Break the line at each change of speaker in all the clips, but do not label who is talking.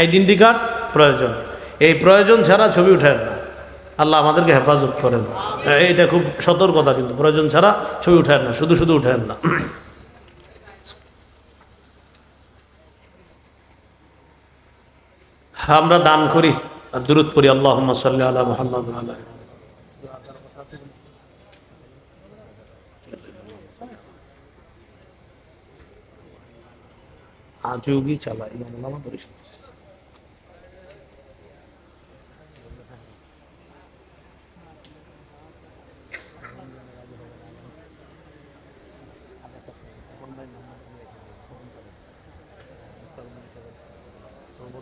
Identity card প্রয়োজন। এই প্রয়োজন ছাড়া ছবি উঠেন না। আল্লাহ আমাদেরকে হেফাজত করেন। এইটা খুব সতর্কতা কিন্তু, প্রয়োজন ছাড়া ছবি উঠেন না, শুধু শুধু উঠেন না। আমরা দান করি দূরত করি আল্লাহ সাল্লি আলা মোহাম্মদ আজুগি চালাই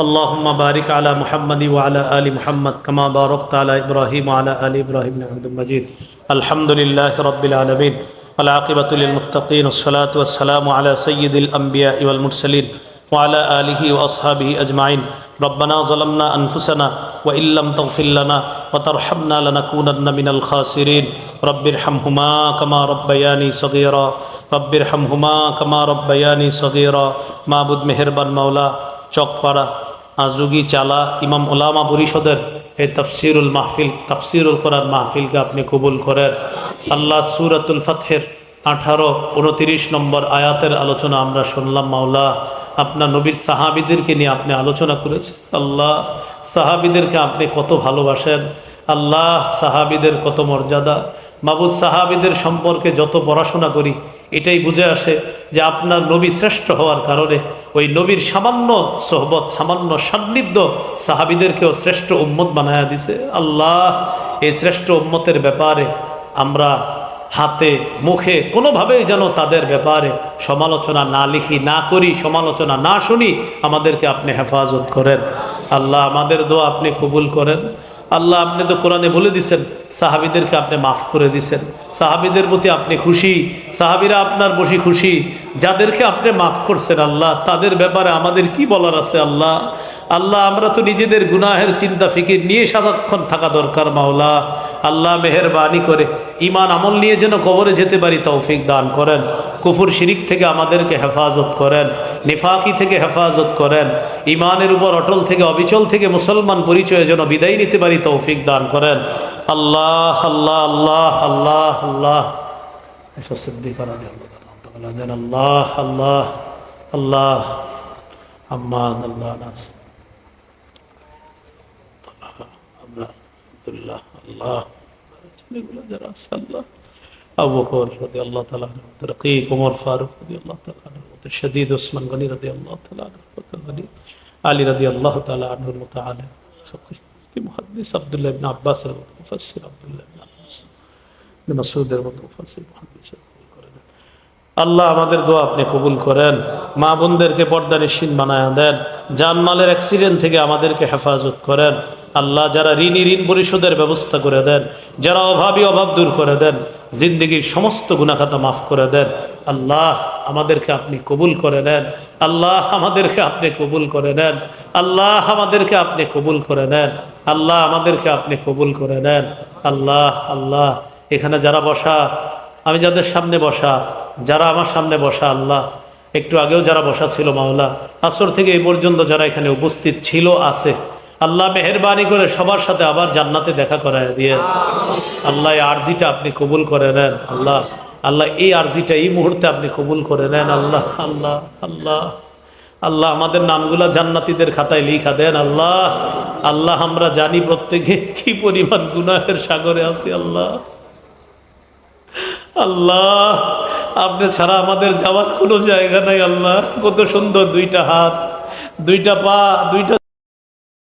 اللهم بارك على محمد وعلى آل محمد كما باركت على إبراهيم وعلى آل إبراهيم نعمد مجيد. الحمد لله رب العالمين. العاقبة للمتقين. والصلاة والسلام على سيد الأنبياء والمرسلين وعلى آله وأصحابه أجمعين. ربنا ظلمنا أنفسنا وإن لم تغفر لنا وترحمنا لنكونن من الخاسرين. رب ارحمهما كما ربياني صغيرا. رب ارحمهما كما ربياني صغيرا. معبود مهربا مولا. চকপাড়া, আজুগি চালা, ইমাম ওলামা পরিষদের এই তফসিরুল মাহফিল, তফসিরুল কোরআন মাহফিলকে আপনি কবুল করেন। আল্লাহ সুরাতুল ফাতহের আঠারো, উনতিরিশ নম্বর আয়াতের আলোচনা আমরা শুনলাম, মাওলা। আপনার নবীর সাহাবিদেরকে নিয়ে আপনি আলোচনা করেছেন। আল্লাহ, সাহাবিদেরকে আপনি কত ভালোবাসেন। আল্লাহ, সাহাবিদের কত মর্যাদা। মাবুদ সাহাবিদের সম্পর্কে যত পড়াশোনা করি এটাই বুঝে আসে যে আপনার নবী শ্রেষ্ঠ হওয়ার কারণে ওই নবীর সামান্য সোহবত, সামান্য সান্নিধ্য সাহাবিদেরকেও শ্রেষ্ঠ উম্মত বানায়া দিছে। আল্লাহ, এই শ্রেষ্ঠ উম্মতের ব্যাপারে আমরা হাতে, মুখে কোনোভাবেই যেন তাদের ব্যাপারে সমালোচনা না লিখি, না করি, সমালোচনা না শুনি, আমাদেরকে আপনি হেফাজত করেন। আল্লাহ, আমাদের দোয়া আপনি কবুল করেন। আল্লাহ আপনি তো কোরআনে বলে দিছেন, সাহাবিদেরকে আপনি মাফ করে দিছেন। সাহাবিদের প্রতি আপনি খুশি, সাহাবিরা আপনার বসি খুশি, যাদেরকে আপনি মাফ করছেন আল্লাহ, তাদের ব্যাপারে আমাদের কি বলার আছে আল্লাহ? আল্লাহ, আমরা তো নিজেদের গুনাহের চিন্তা, ফিকির নিয়ে সারাক্ষণ থাকা দরকার মাওলা। আল্লাহ মেহরবানি করে ইমান আমল নিয়ে যেন কবরে যেতে পারি, তৌফিক দান করেন। কুফুর শিরিক থেকে আমাদেরকে হেফাজত করেন, নিফাকি থেকে হেফাজত করেন ইমানের উপর অটল থেকে অবিচল থেকে মুসলমান পরিচয়ে যেন বিদায় নিতে পারি, তৌফিক দান করেন। আল্লাহ আল্লাহ আল্লাহ আল্লাহ আল্লাহ। আল্লাহ আল্লাহ আল্লাহ। আল্লাহ আল্লাহ আছে আল্লাহ। আবু আল্লাহ তালা ফারুক আল্লাহ তালা আলী আল্লাহ তালা আনহুর মতো আব্দুল্লাহ মতো। আল্লাহ আমাদের দোয়া আপনি কবুল করেন, মা বোনদেরকে পর্দা নিশ্চিন বানায় দেন, জানমালের অ্যাক্সিডেন্ট থেকে আমাদেরকে হেফাজত করেন। আল্লাহ যারা ঋণী ঋণ পরিশোধের ব্যবস্থা করে দেন, যারা অভাবী অভাব দূর করে দেন, জিন্দগির সমস্ত গুণাখাতা মাফ করে দেন, আল্লাহ আমাদেরকে আপনি কবুল করে নেন, আল্লাহ আমাদেরকে আপনি কবুল করে নেন, আল্লাহ আমাদেরকে আপনি কবুল করে নেন, আল্লাহ আমাদেরকে আপনি কবুল করে নেন, আল্লাহ আল্লাহ, এখানে যারা বসা, আমি যাদের সামনে বসা, যারা আমার সামনে বসা, আল্লাহ, একটু আগেও যারা বসা ছিল মাওলা, আসর থেকে এই পর্যন্ত যারা এখানে উপস্থিত ছিল, আছে আল্লাহ মেহরবানি করে সবার সাথে আবার জান্নাতে দেখা করায় দিয়ে। আল্লাহ আরজিটা আপনি কবুল করে নেন, আল্লাহ। আল্লাহ এই আরজিটা এই মুহূর্তে আপনি কবুল করে নেন, আল্লাহ আল্লাহ আল্লাহ। আল্লাহ আমাদের নামগুলা জান্নাতিদের খাতায় লিখা দেন, আল্লাহ। আল্লাহ, আমরা জানি প্রত্যেকে কি পরিমাণ গুনাহের সাগরে আছি, আল্লাহ। আল্লাহ, আপনি ছাড়া আমাদের যাওয়ার কোনো জায়গা নাই, আল্লাহ। কত সুন্দর দুইটা হাত, দুইটা পা, দুইটা